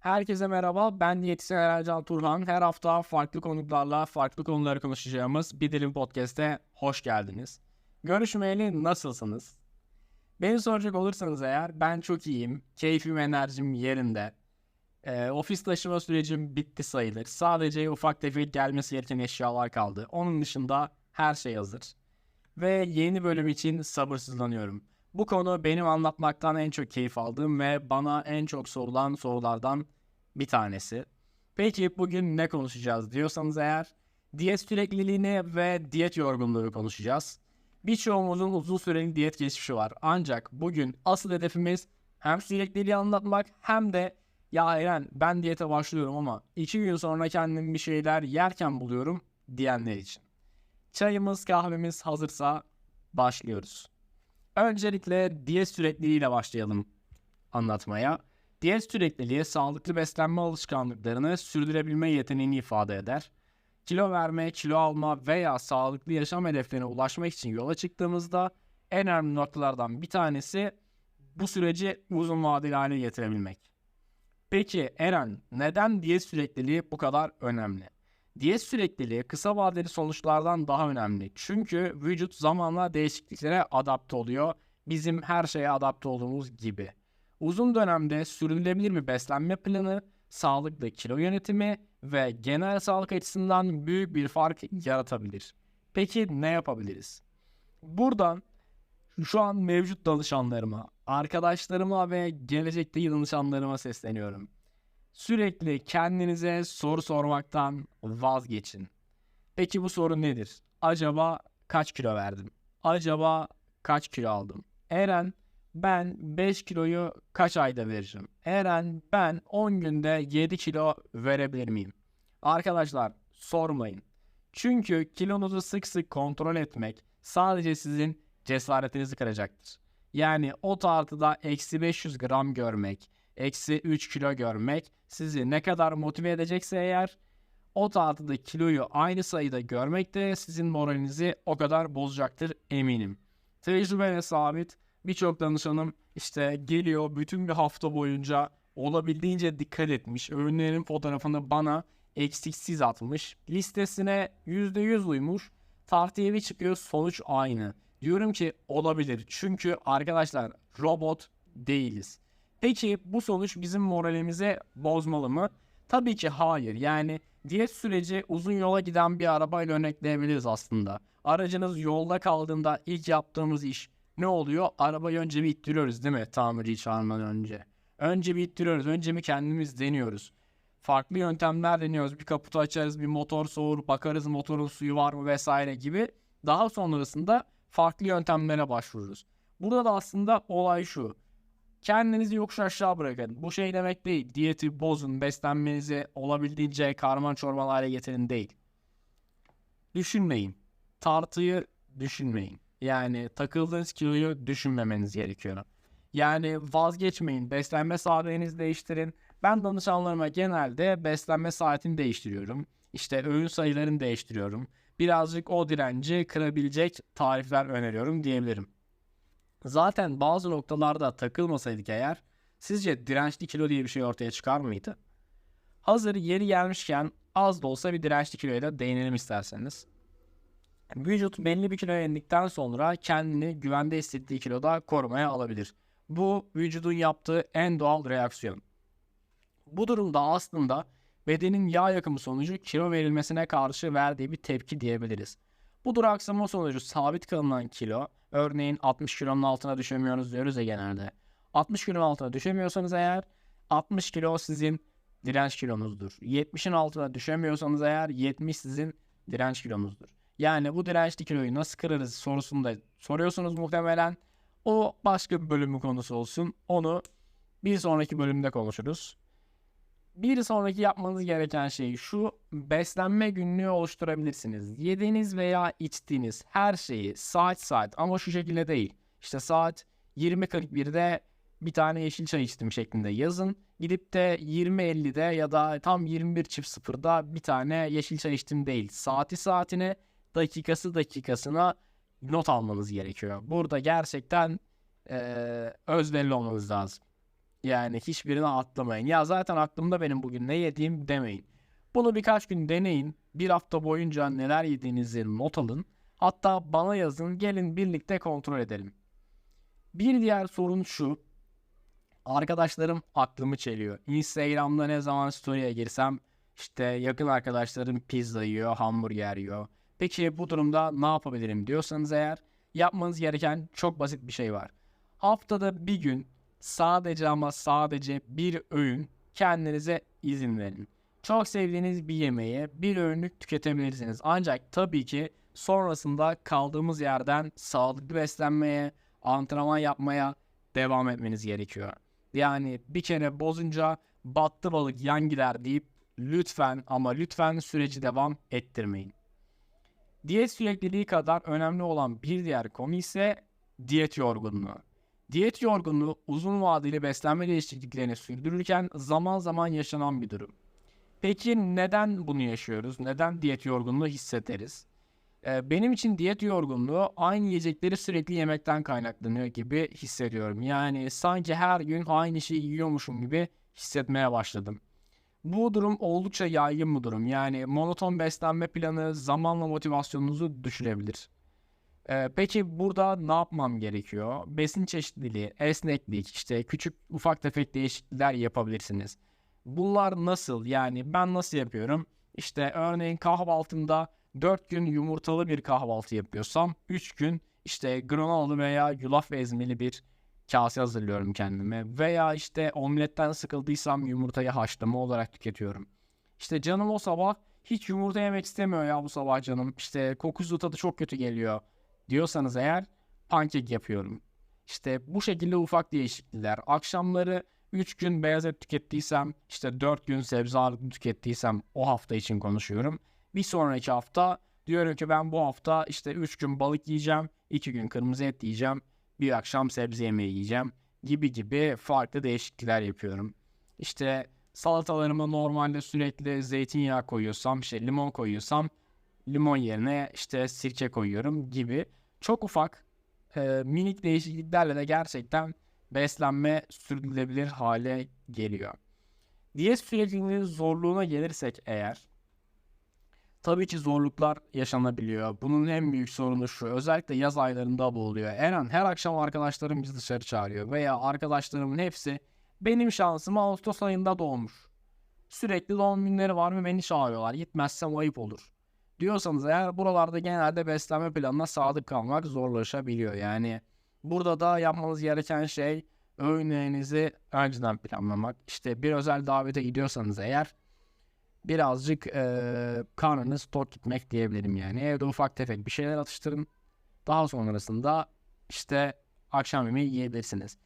Herkese merhaba. Ben diyetisyen Ercan Turhan. Her hafta farklı konuklarla farklı konuları konuşacağımız Bir Dilim Podcast'e hoş geldiniz. Görüşmeyeli nasılsınız? Beni soracak olursanız eğer ben çok iyiyim. Keyfim, enerjim yerinde. Ee, ofis taşıma sürecim bitti sayılır. Sadece ufak tefek gelmesi gereken eşyalar kaldı. Onun dışında her şey hazır. Ve yeni bölüm için sabırsızlanıyorum. Bu konu benim anlatmaktan en çok keyif aldığım ve bana en çok sorulan sorulardan bir tanesi. Peki bugün ne konuşacağız diyorsanız eğer diyet sürekliliğini ve diyet yorgunluğu konuşacağız. Birçoğumuzun uzun süreli diyet geçmişi var. Ancak bugün asıl hedefimiz hem sürekliliği anlatmak hem de ya Eren ben diyete başlıyorum ama iki gün sonra kendimi bir şeyler yerken buluyorum diyenler için. Çayımız kahvemiz hazırsa başlıyoruz. Öncelikle diyet sürekliliğiyle başlayalım anlatmaya. Diyet sürekliliği sağlıklı beslenme alışkanlıklarını sürdürebilme yeteneğini ifade eder. Kilo verme, kilo alma veya sağlıklı yaşam hedeflerine ulaşmak için yola çıktığımızda en önemli noktalardan bir tanesi bu süreci uzun vadeli hale getirebilmek. Peki Eren neden diyet sürekliliği bu kadar önemli? Diyet sürekliliği kısa vadeli sonuçlardan daha önemli. Çünkü vücut zamanla değişikliklere adapte oluyor. Bizim her şeye adapte olduğumuz gibi. Uzun dönemde sürdürülebilir bir beslenme planı, sağlıklı kilo yönetimi ve genel sağlık açısından büyük bir fark yaratabilir. Peki ne yapabiliriz? Buradan şu an mevcut danışanlarıma, arkadaşlarıma ve gelecekteki danışanlarıma sesleniyorum. Sürekli kendinize soru sormaktan vazgeçin. Peki bu soru nedir? Acaba kaç kilo verdim? Acaba kaç kilo aldım? Eren ben 5 kiloyu kaç ayda veririm? Eren ben 10 günde 7 kilo verebilir miyim? Arkadaşlar sormayın. Çünkü kilonuzu sık sık kontrol etmek sadece sizin cesaretinizi kıracaktır. Yani o tartıda eksi 500 gram görmek, eksi 3 kilo görmek sizi ne kadar motive edecekse eğer o tartıda kiloyu aynı sayıda görmek de sizin moralinizi o kadar bozacaktır eminim. Tecrübeyle sabit birçok danışanım işte geliyor bütün bir hafta boyunca olabildiğince dikkat etmiş. Öğünlerin fotoğrafını bana eksiksiz atmış. Listesine %100 uymuş. Tartıya çıkıyor sonuç aynı. Diyorum ki olabilir. Çünkü arkadaşlar robot değiliz. Peki bu sonuç bizim moralimize bozmalı mı? Tabii ki hayır. Yani diyet süreci uzun yola giden bir arabayla örnekleyebiliriz aslında. Aracınız yolda kaldığında ilk yaptığımız iş ne oluyor? Arabayı önce bir ittiriyoruz değil mi? Tamirciyi çağırmadan önce. Önce bir ittiriyoruz. Önce bir kendimiz deniyoruz. Farklı yöntemler deniyoruz. Bir kaputu açarız, bir motor soğur, bakarız motorun suyu var mı vesaire gibi. Daha sonrasında farklı yöntemlere başvururuz. Burada da aslında olay şu. Kendinizi yokuş aşağı bırakın. Bu şey demek değil. Diyeti bozun, beslenmenizi olabildiğince karman çorman hale getirin değil. Düşünmeyin. Tartıyı düşünmeyin. Yani takıldığınız kiloyu düşünmemeniz gerekiyor. Yani vazgeçmeyin. Beslenme saatlerinizi değiştirin. Ben danışanlarıma genelde beslenme saatini değiştiriyorum. İşte öğün sayılarını değiştiriyorum. Birazcık o direnci kırabilecek tarifler öneriyorum diyebilirim. Zaten bazı noktalarda takılmasaydık eğer sizce dirençli kilo diye bir şey ortaya çıkar mıydı? Hazır yeri gelmişken az da olsa bir dirençli kiloya da değinelim isterseniz. Vücut belli bir kiloya indikten sonra kendini güvende hissettiği kiloda korumaya alabilir. Bu vücudun yaptığı en doğal reaksiyon. Bu durumda aslında bedenin yağ yakımı sonucu kilo verilmesine karşı verdiği bir tepki diyebiliriz. Bu duraksama sonucu sabit kalınan kilo, örneğin 60 kilonun altına düşemiyoruz diyoruz ya genelde. 60 kilonun altına düşemiyorsanız eğer 60 kilo sizin direnç kilonuzdur. 70'in altına düşemiyorsanız eğer 70 sizin direnç kilonuzdur. Yani bu dirençli kiloyu nasıl kırarız sorusunu da soruyorsunuz muhtemelen. O başka bir bölümün konusu olsun. Onu bir sonraki bölümde konuşuruz. Bir sonraki yapmanız gereken şey şu beslenme günlüğü oluşturabilirsiniz. Yediğiniz veya içtiğiniz her şeyi saat saat ama şu şekilde değil. İşte saat 20.41'de bir tane yeşil çay içtim şeklinde yazın. Gidip de 20.50'de ya da tam 21.00'da bir tane yeşil çay içtim değil. Saati saatine dakikası dakikasına not almanız gerekiyor. Burada gerçekten e, özverili olmanız lazım. Yani hiçbirini atlamayın. Ya zaten aklımda benim bugün ne yediğim demeyin. Bunu birkaç gün deneyin. Bir hafta boyunca neler yediğinizi not alın. Hatta bana yazın gelin birlikte kontrol edelim. Bir diğer sorun şu. Arkadaşlarım aklımı çeliyor. Instagram'da ne zaman story'e girsem işte yakın arkadaşlarım pizza yiyor, hamburger yiyor. Peki bu durumda ne yapabilirim diyorsanız eğer yapmanız gereken çok basit bir şey var. Haftada bir gün sadece ama sadece bir öğün kendinize izin verin. Çok sevdiğiniz bir yemeği bir öğünlük tüketebilirsiniz. Ancak tabii ki sonrasında kaldığımız yerden sağlıklı beslenmeye, antrenman yapmaya devam etmeniz gerekiyor. Yani bir kere bozunca battı balık yan gider deyip lütfen ama lütfen süreci devam ettirmeyin. Diyet sürekliliği kadar önemli olan bir diğer konu ise diyet yorgunluğu. Diyet yorgunluğu uzun vadeli beslenme değişikliklerini sürdürürken zaman zaman yaşanan bir durum. Peki neden bunu yaşıyoruz? Neden diyet yorgunluğu hissederiz? Ee, benim için diyet yorgunluğu aynı yiyecekleri sürekli yemekten kaynaklanıyor gibi hissediyorum. Yani sanki her gün aynı şeyi yiyormuşum gibi hissetmeye başladım. Bu durum oldukça yaygın bir durum. Yani monoton beslenme planı zamanla motivasyonunuzu düşürebilir. Ee, peki burada ne yapmam gerekiyor? Besin çeşitliliği, esneklik, işte küçük ufak tefek değişiklikler yapabilirsiniz. Bunlar nasıl? Yani ben nasıl yapıyorum? İşte örneğin kahvaltımda 4 gün yumurtalı bir kahvaltı yapıyorsam 3 gün işte granolalı veya yulaf ezmeli bir kase hazırlıyorum kendime. Veya işte omletten sıkıldıysam yumurtayı haşlama olarak tüketiyorum. İşte canım o sabah hiç yumurta yemek istemiyor ya bu sabah canım. İşte kokusu tadı çok kötü geliyor diyorsanız eğer pankek yapıyorum. İşte bu şekilde ufak değişiklikler. Akşamları 3 gün beyaz et tükettiysem işte 4 gün sebze ağırlıklı tükettiysem o hafta için konuşuyorum. Bir sonraki hafta diyorum ki ben bu hafta işte 3 gün balık yiyeceğim, 2 gün kırmızı et yiyeceğim, bir akşam sebze yemeği yiyeceğim gibi gibi farklı değişiklikler yapıyorum. İşte salatalarıma normalde sürekli zeytinyağı koyuyorsam, işte limon koyuyorsam limon yerine işte sirke koyuyorum gibi çok ufak e, minik değişikliklerle de gerçekten beslenme sürdürülebilir hale geliyor. Diyet sürecinin zorluğuna gelirsek eğer tabii ki zorluklar yaşanabiliyor. Bunun en büyük sorunu şu. Özellikle yaz aylarında bu oluyor. Eren her akşam arkadaşlarım bizi dışarı çağırıyor. Veya arkadaşlarımın hepsi benim şansım Ağustos ayında doğmuş. Sürekli doğum günleri var ve beni çağırıyorlar. Gitmezsem ayıp olur. Diyorsanız eğer buralarda genelde beslenme planına sadık kalmak zorlaşabiliyor. Yani burada da yapmanız gereken şey öğünlerinizi önceden planlamak. İşte bir özel davete gidiyorsanız eğer birazcık e, karnınız tok gitmek diyebilirim yani. Evde ufak tefek bir şeyler atıştırın. Daha sonrasında işte akşam yemeği yiyebilirsiniz.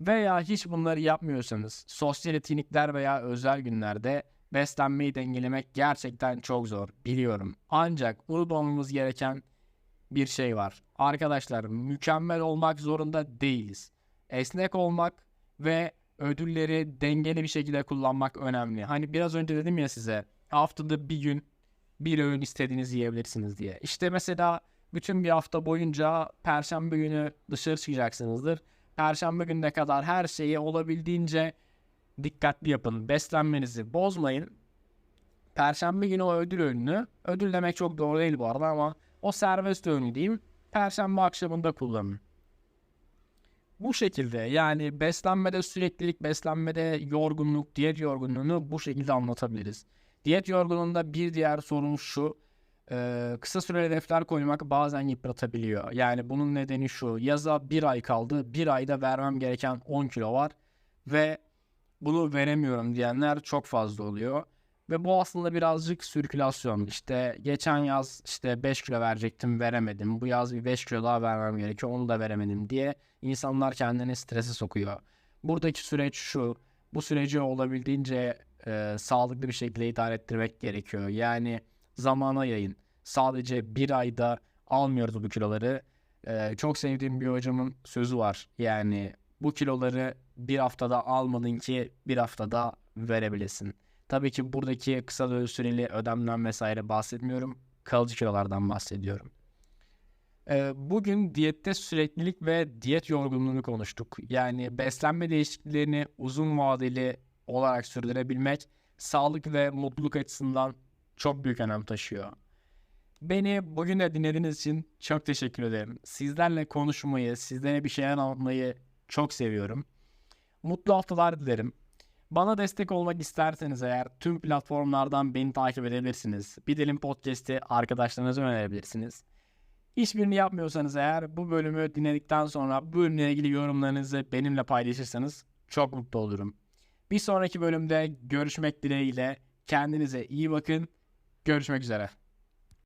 Veya hiç bunları yapmıyorsanız sosyal etkinlikler veya özel günlerde beslenmeyi dengelemek gerçekten çok zor biliyorum. Ancak unutmamamız gereken bir şey var. Arkadaşlar mükemmel olmak zorunda değiliz. Esnek olmak ve ödülleri dengeli bir şekilde kullanmak önemli. Hani biraz önce dedim ya size haftada bir gün bir öğün istediğinizi yiyebilirsiniz diye. İşte mesela bütün bir hafta boyunca perşembe günü dışarı çıkacaksınızdır. Perşembe gününe kadar her şeyi olabildiğince dikkatli yapın. Beslenmenizi bozmayın. Perşembe günü o ödül öğününü, ödül demek çok doğru değil bu arada ama o serbest öğünü diyeyim. Perşembe akşamında kullanın. Bu şekilde yani beslenmede süreklilik, beslenmede yorgunluk, diyet yorgunluğunu bu şekilde anlatabiliriz. Diyet yorgunluğunda bir diğer sorun şu. E, kısa süreli hedefler koymak bazen yıpratabiliyor. Yani bunun nedeni şu. Yaza bir ay kaldı. Bir ayda vermem gereken 10 kilo var. Ve bunu veremiyorum diyenler çok fazla oluyor. Ve bu aslında birazcık sirkülasyon. İşte geçen yaz işte 5 kilo verecektim veremedim. Bu yaz bir 5 kilo daha vermem gerekiyor onu da veremedim diye insanlar kendini strese sokuyor. Buradaki süreç şu. Bu süreci olabildiğince e, sağlıklı bir şekilde idare ettirmek gerekiyor. Yani zamana yayın. Sadece bir ayda almıyoruz bu kiloları. E, çok sevdiğim bir hocamın sözü var. Yani bu kiloları bir haftada almadın ki bir haftada verebilesin. Tabii ki buradaki kısa süreli ödemden vesaire bahsetmiyorum. Kalıcı kilolardan bahsediyorum. Ee, Bugün diyette süreklilik ve diyet yorgunluğunu konuştuk. Yani beslenme değişikliklerini uzun vadeli olarak sürdürebilmek sağlık ve mutluluk açısından çok büyük önem taşıyor. Beni bugün de dinlediğiniz için çok teşekkür ederim. Sizlerle konuşmayı, sizlere bir şeyler anlatmayı çok seviyorum. Mutlu haftalar dilerim. Bana destek olmak isterseniz eğer tüm platformlardan beni takip edebilirsiniz. Bir Dilim Podcast'i arkadaşlarınıza önerebilirsiniz. Hiçbirini yapmıyorsanız eğer bu bölümü dinledikten sonra bu bölümle ilgili yorumlarınızı benimle paylaşırsanız çok mutlu olurum. Bir sonraki bölümde görüşmek dileğiyle kendinize iyi bakın. Görüşmek üzere.